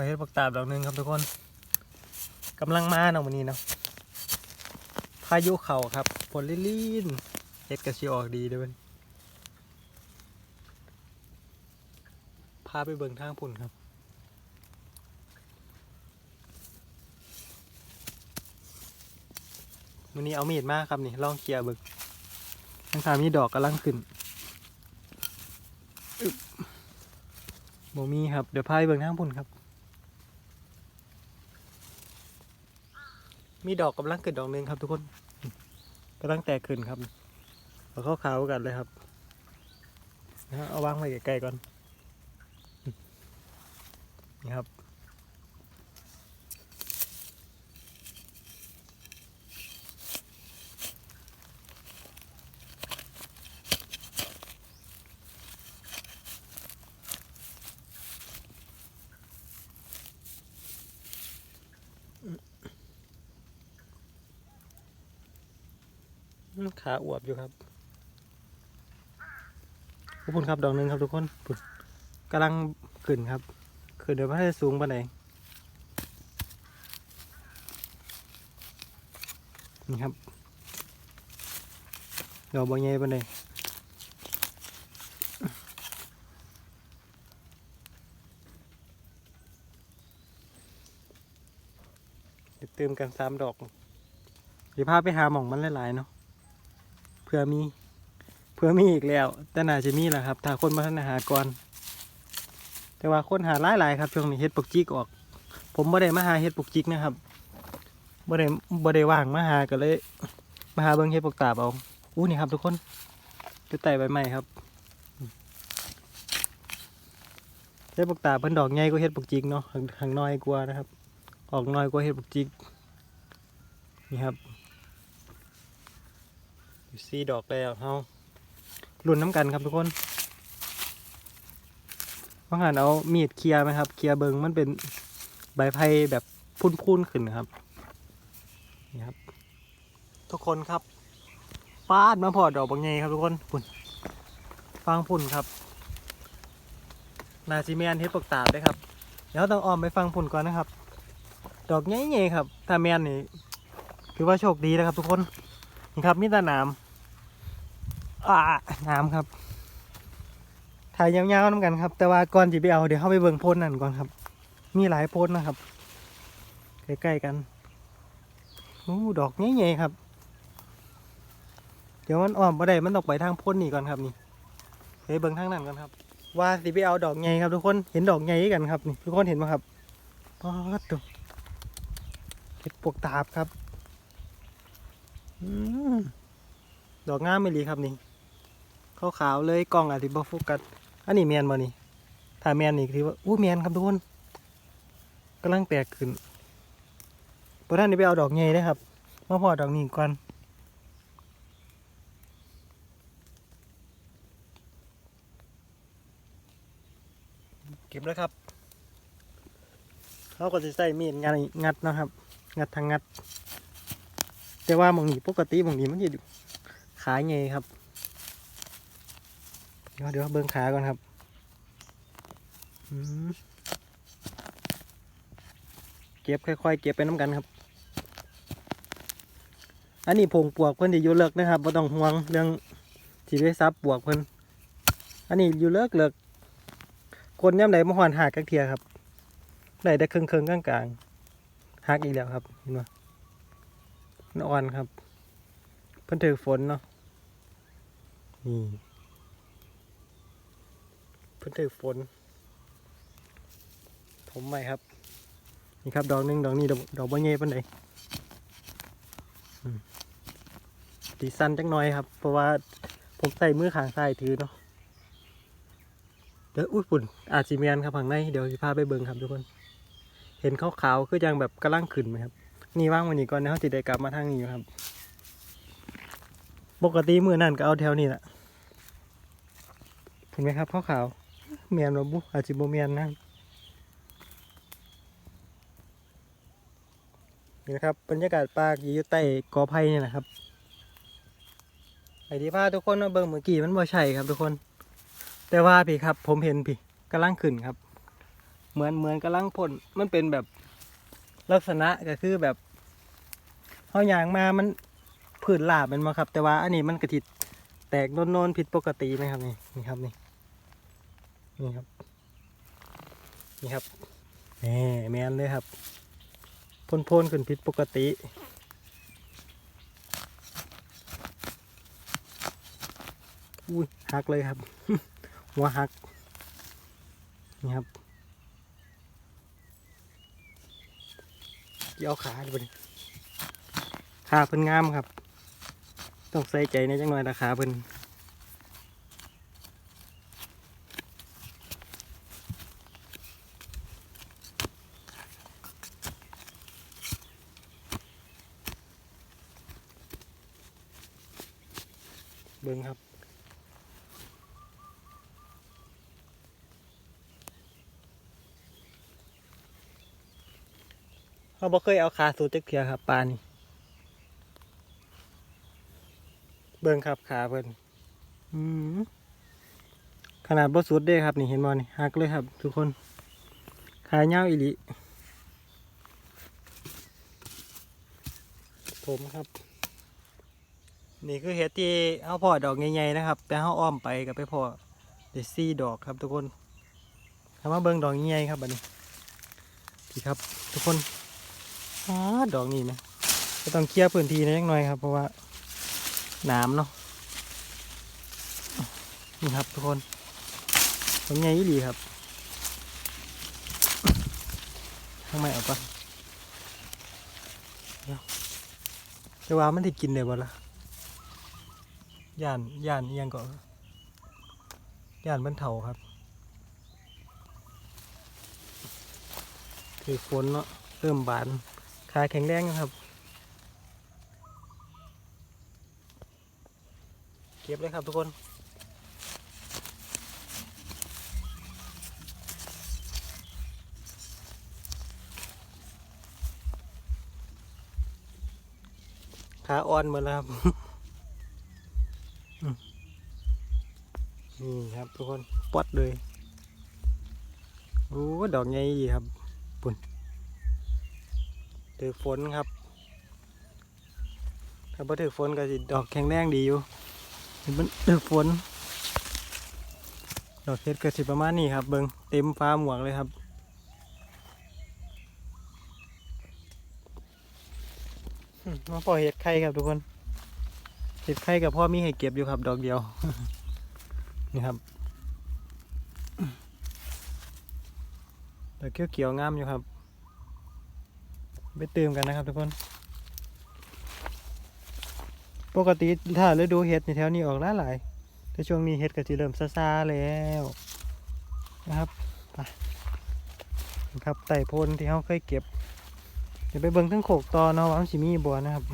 อยเฮ็ดปักตาบดอกหนึ่งครับทุกคนกำลังมาเนาะวันนี้เนาะพายุเข่าครับฝนลินเฮ็ดกระชิออกดีเด้อเว้ยพาไปเบิ่งทางพุ่นครับวันนี้เอามีดมากครับนี่ลองเคลียร์เบิ่งทางทามีดอกกำลังขึ้นบโมมีครับ เดี๋ยวพายเบิ่งทางพุ่นครับ มีดอกกำลังขึ้นดอกหนึ่งครับ ทุกคนกำลังแตกขึ้นครับเอาเข้าขาวกันเลยครับนะเอาวางไว้ไกลๆก่อนนี่ครับ ขาอวบอยู่ครับขอบคุณครับดอกหนึ่งครับทุกคนกำลังขึ้นครับขึ้นเดี๋ยวไม่ได้สูงปานไหนนี่ครับดอกบางใหญ่ปานไหนเดี๋ยเติมกันสามดอกเดี๋ยวพาไปหาหม่องมันหลายๆเนาะ พื่อมีเพื่อมีอีกแล้ว แต่น่าจะมีแหละครับ ถ้าคนมาทานอาหารก่อน แต่ว่าคนหาหลายๆครับช่วงนี้เฮ็ดปกจิกออก ผมบ่ได้มาหาเฮ็ดปกจิกนะครับบ่ได้บ่ได้ว่างมาหาก็เลย มาหาเบิ่งเฮ็ดปกตาบเอาอู้นี่ครับทุกคนไปไต่ใบไม้ครับเฮ็ดปกตาเพิ่นดอกใหญ่กว่าเฮ็ดปกจิกเนาะหางหางน้อยกว่านะครับ ออกน้อยกว่าเฮ็ดปกจิกนี่ครับ อยู่สีดอกแล้วเฮารุ่นน้ำกันครับทุกคนว่าหันเอามีดเคลียร์ไหมครับ เคลียร์เบิงมันเป็นใบไผ่แบบพุ่นๆขึ้นนะครับ นี่ครับ ทุกคนครับฟาดมาพอดอกบางไงครับทุกคนพุ่นฟังพุ่นครับ นาซีเมนเฮ็ดปกตาบได้ครับ เดี๋ยวต้องออมไปฟังพุ่นก่อนนะครับ ดอกใหญ่ๆครับ ถ้าแมนนี่ถือว่าโชคดีนะครับทุกคน ครับมีแต่น้ำอ่าน้ำครับ ถ่ายยาวๆน้ำกันครับ แต่ว่าก่อนจะไปเอาเดี๋ยวเข้าไปเบิ่งโพนนั่นก่อนครับ มีหลายโพนนะครับใกล้ๆกันโอ้ดอกใหญ่ๆครับ เดี๋ยวมันอ้อมมาได้มันตกไปทางโพ้นนี่ก่อนครับนี่ไปเบิ่งทางนั้นก่อนครับ ว่าสิไปเอาดอกใหญ่ครับทุกคนเห็นดอกใหญ่กันครับนี่ทุกคนเห็นไหมครับป๊าดตัวเห็ดปวกตาบครับ ดอกงามไม่ลีครับนี่ขาวๆเลยกล้องอาจจะบ่โฟกัสอันนี้แมนบ่นี่ถ้าแมนนี่คือว่าอู้แมนครับทุกคนกำลังแตกขึ้นพอท่านนี้ไปเอาดอกใหญ่ได้ครับมาพอดอกนี้ก่อนเก็บแล้วครับเขาก็จะใส่มีดงัดงัดนะครับ งัดทางงัด แต่ว่ามองนี้ปกติมองนี้มันจะขาไงครับ เดี๋ยวเดี๋ยวเบิ้งขาก่อนครับเก็บค่อยๆ เก็บไปน้ำกันครับ อันนี้ผงปวกเพิ่นที่อยู่เลิกนะครับไม่ต้องห่วงเรื่องที่ไปซับปวกเพิ่นอันนี้อยู่เลิกเลิกคนย่ำไหนมาหอนหักกักเทียครับได้แต่เคืองๆกลางๆหักอีกแล้วครับเห็นไหม นอ่อนครับ เพิ่นถือฝนเนาะนี่เพิ่นถือฝน ผมใหม่ครับ นี่ครับ ดอกหนึงดอกนี้ ดอกบ่เง่ปานใดอืมดีสั้นจักหน่อยครับ เพราะว่าผมใส่มือข้างซ้ายถือเนาะเดี๋ยวอุ้ยฝุ่นอาจสิเมียนครับข้างในเดี๋ยวสิพาไปเบิ่งครับทุกคน เห็นขาวๆคือยังแบบกำลังขึ้นไหมครับ นี่ว่างวันนี้ก่อนนะเขาจะได้กลับมาทางนี้อยู่ครับ ปกติมือนั่นก็เอาแถวนี้แหละเห็นไหมครับขาวขาวเมียนบุอาจจะบ่เมียนนะนี่นะครับบรรยากาศปลาอยู่ใต้กอไผ่นี่แหละครับไอ้ที่พาทุกคนมาเบิ่งเมื่อกี้มันบ่ใช่ครับทุกคน แต่ว่าพี่ครับ ผมเห็นพี่กำลังขึ้นครับ เหมือนเหมือนกำลังพ่นมันเป็นแบบ ลักษณะก็คือแบบเฮาอย่างมามันพืชลาบแมันมาครับ แต่ว่าอันนี้มันกระติดแตกโนนๆผิดปกตินะครับนี่นี่ครับนี่นี่ครับนี่ครับแหม่แมนเลยครับพ่นพ่นๆขึ้นผิดปกติอุ้ยหักเลยครับ หัวหักนี่ครับ เดี๋ยวเอาขาดูดิขาเพิ่นงามครับ ต้องใส่ใจในจังหน่อยราคาเพิ่นเบิ่งครับ เขาบ่เคยเอาขาสูดจักเทียครับปลานี่เบิ่งครับขาเพิ่นขนาดบ่สุดเด้ครับ นี่เห็นบ่นี่หักเลยครับ ทุกคนขาเหี่ยวอีหลีผมครับ นี่คือเห็ดที่เอาพอดอกใหญ่ๆนะครับแต่เอาอ้อมไปกับไปพอเดซี่ดอกครับ ทุกคนคำว่าเบิ่งดอกใหญ่ๆครับบัดนี้พี่ครับ ทุกคน อ๋อดอกนี้นะก็ต้องเคลียร์พื้นที่นะยังหน่อยครับ เพราะว่าหนามเนาะนี่ครับทุกคนตรงใหญ่ยี่หลีครับข้างในเอาก่อนเดี๋ยวจะว่ามันที่กินได้บ่ล่ะย่านย่านยังก็ย่านบรรเทาครับถือฝนเนาะเริ่มบาน ขาแข็งแรงนะครับ เก็บเลยครับทุกคนขาอ่อนหมดแล้วครับ นี่ครับทุกคน ปอดเลย โอ้ ดอกใหญ่ดีครับ ถือฝนครับถ้าบ่ถือฝนก็สิดอกแข็งแรงดีอยู่เห็นมันถือฝน ดอกเฮ็ดก็สิประมาณนี้ครับ เบิงเต็มฟ้าหมวกเลยครับอืมมาพอเห็ดไข่ครับทุกคน เห็ดไข่กับพ่อมีให้เก็บอยู่ครับ ดอกเดียว นี่ครับดอกเขียวๆงามอยู่ครับ ไปเติมกันนะครับทุกคน ปกติถ้าฤดูเห็ดในแถวนี้ออกหลายหลายๆแต่ช่วงนี้เห็ดก็จะเริ่มซาซาๆแล้วนะครับไปครับไต่โพนที่เขาเคยเก็บเดี๋ยวไปเบิ่งทั้งโขกตอเนาะว่ามันสิมีบัวนะครับ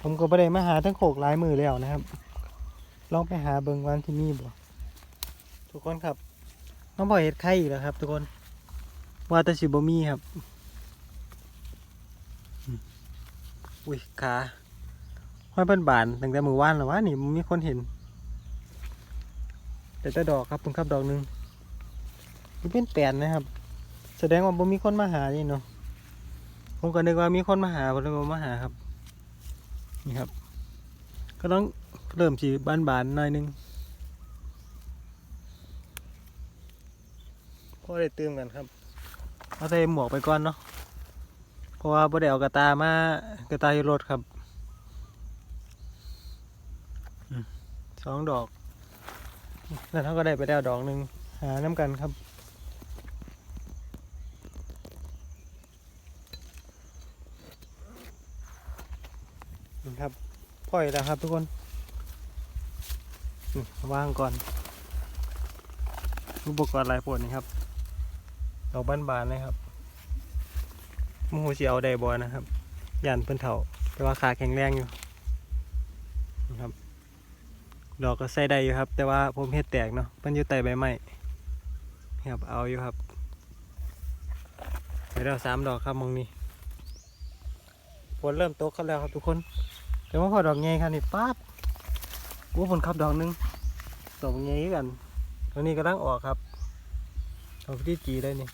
ผมก็บ่ได้มาหาทั้งโขกหลายมือแล้วนะครับ ลองไปหาเบิ่งวันสิมีบัวทุกคนครับน้องบ่อยเห็ดไข่อีกแล้วครับ ทุกคนว่าแต่สิบ่มีครับ อุ้ยขาห้อยเปิ้นบานตั้งแต่มือว่านแล้ววะนี่มันมีคนเห็น แต่แต่ดอกครับเพิ่งครับดอกหนึ่งมันเป็นแปลนนะครับ แสดงว่าบ่มีคนมาหานี่เนาะผมก็นึกว่ามีคนมาหาผมเลยบ่มาหาครับ นี่ครับ ก็ต้องเริ่มสีบานบานหน่อยหนึงพอได้เติมกันครับ เอาใส่หมวกไปก่อนเนาะ เพราะว่าบ่ได้เอากระตามากระตาอยู่รถครับสองดอกแล้วเขาก็ได้ไปแล้วดอกหนึ่งหาน้ำกันครับครับพ่อยแล้วครับทุกคนอืมวางก่อนอุปกรณ์ลายปวดนี่ครับดอกบ้านๆเลยครับ มูหูเสียวได้บอนะครับยันเพิ่นเถาแต่ว่าขาแข็งแรงอยู่นะครับ ดอกก็ใส่ได้อยู่ครับ แต่ว่าผมเฮ็ดแตกเนาะเพิ่นอยู่ใต้ใบไม้นี่ครับเอาอยู่ครับไปแล้วสามดอกครับมองนี้ฝนเริ่มตกกันแล้วครับทุกคนแต่ว่าพอดอกใหญ่ครับนี่ป๊าดโอ้ฝนขับดอกหนึงดอกใหญ่คือกันตัวนี้กำลังออกครับดอกที่จีเลยนี่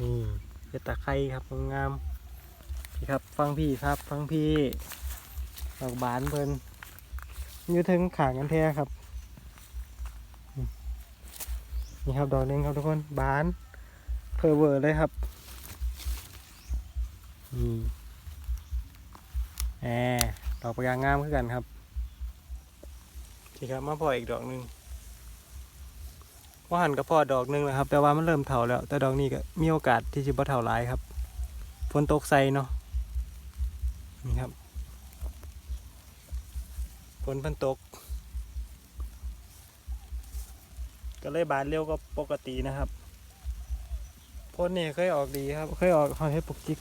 นี่ เห็ดตะไคร้ครับงามพี่ครับ ฟังพี่ครับ ฟังพี่ดอกบานเพิ่นอยู่ถึงขางกันแท้ครับ นี่ครับดอกหนึงครับทุกคนบานเพอเวอร์เลยครับนี่แหมดอกประยางงามขึ้นกันครับนี่ครับมาพออีกดอกหนึ่ง ว่าหันกับพอดอกหนึ่งแล้วครับ แต่ว่ามันเริ่มเถาแล้ว แต่ดอกนี้ก็มีโอกาสที่จะบ่เถาหลายครับฝนตกใส่เนาะนี่ครับฝนพิ่นตก ก็เลยบานเร็วก็ปกตินะครับพ่นนี่เคยออกดีครับ เคยออกหอยให้ปลุกจิก